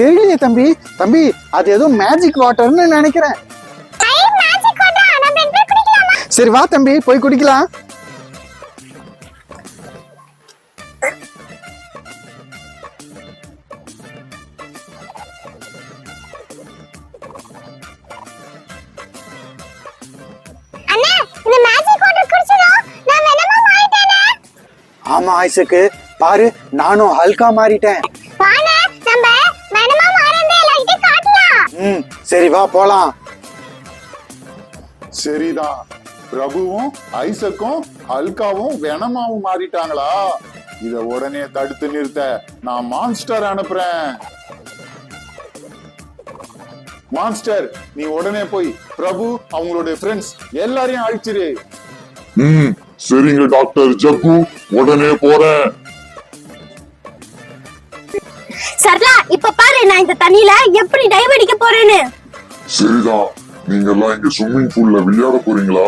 தெரியலையே தம்பி. தம்பி அது ஏதோ மேஜிக் வாட்டர்னு நினைக்கிறேன். சரி வா தம்பி போய் குடிக்கலாம். ஆமா ஐசக்கு. பாரு நானும் ஹல்கா மாறிட்டேன். ம் சரி வா போலாம். சரிதான் பிரபுவும் ஐசக்கும் அல்காவும் வெனமாவும் மாறிட்டாங்களா? இத உடனே தடுத்து நிறுத்த நான் மான்ஸ்டர் அனுப்புறேன். மான்ஸ்டர் நீ உடனே போய் பிரபு அவங்களுடைய ஃப்ரெண்ட்ஸ் எல்லாரையும் அழிச்சிரு. ம் சரிங்க டாக்டர் ஜக்கு. உடனே போறேன். சரலா இப்ப பாரு நான் இந்த தண்ணியில எப்படி டைவ் அடிக்க போறேன்னு. சரிதான் நீங்க எல்லாம் இங்க ஸ்விம்மிங் பூல்ல விளையாட போறீங்களா?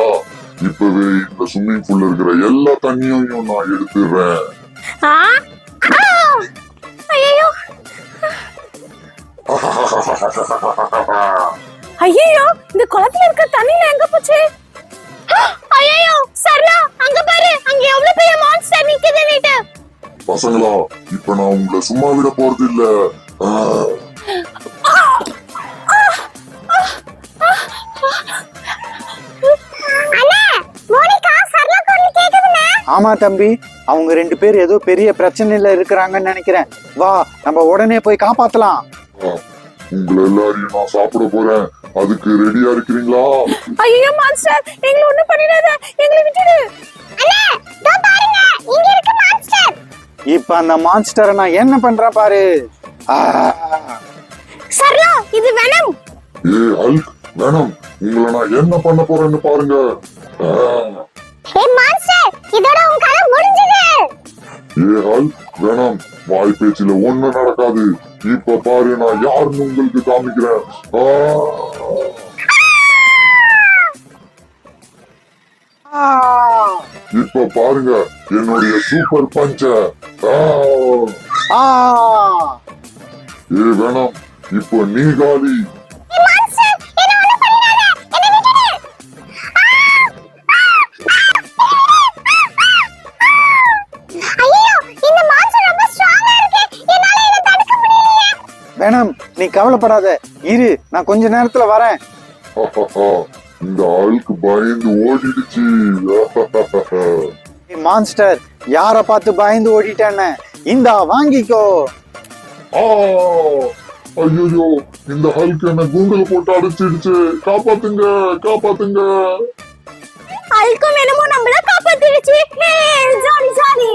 இப்பவே இந்த ஸ்விம்மிங் பூல்ல இருக்கிற எல்லா தண்ணியையும் நான் எடுத்துடுறேன். ஆ? ஐயோ இந்த குளத்துல இருக்க தண்ணியில எங்க போச்சு? ஐயோ பசங்களா இப்ப நான் உங்களை சும்மா விட போறது இல்ல ஆமா தம்பி. அவங்க ரெண்டு பேர் ஏதோ பெரிய பிரச்சனையில இருக்கிறாங்கன்னு நினைக்கிறேன். வா நம்ம உடனே போய் காப்பாத்தலாம். உங்களை எல்லாரையும் நான் சாப்பிட போறேன். அதுக்கு ரெடியா இருக்கிறீங்களா? ஐயோ மான்ஸ்டர் எங்களை ஒண்ணும் பண்ணிடாத. எங்களை விட்டுடு. அண்ணா தோ பாருங்க இங்க இருக்கு மான்ஸ்டர் இப்ப அந்த மான்ஸ்டரை நான் என்ன பண்றேன் பாரு? ஆ, சரலா இது வெனம் ஏ ஹல்க் வேணாம். உங்களை நான் என்ன பண்ண போறேன்னு பாருங்க. ஆ, ஏய் மான்ஸ்டர் இதோட உன் கதை முடிஞ்சது. ஏ ஹல்க் வேணாம். வாய் பேச்சுல ஒண்ணு நடக்காது. இப்ப பாரு நான் யாருன்னு உங்களுக்கு காமிக்கிறேன். ஆ. இப்ப பாருங்க என்னுடைய சூப்பர் பஞ்ச. ஏ வேணாம். இப்போ நீ காலி. ஏய் மான்ஸ்டர் என்ன ஒண்ணும் பண்ணிடாத. என்ன விட்டுடு ஐயோ இந்த மான்ஸ்டர் ரொம்ப ஸ்ட்ராங்கா இருக்கு. என்னால இத தடுக்க முடியலையே. வேணாம் நீ கவலைப்படாத. இரு நான் கொஞ்ச நேரத்துல வரேன். இந்த ஆளுக்கு பயந்து ஓடிடுச்சு. மான்ஸ்டர் யார பார்த்து பயந்து ஓடிட்டேன்னு? இந்தா வாங்கிக்கோ. ஐயோ இந்த ஹல்க் என்ன கூகுள் போட்டு அடிச்சிடுச்சு. காப்பாத்துங்க காப்பாத்துங்க. அல்கும் என்னமோ நம்மள காப்பாத்திடுச்சு. Jolly jolly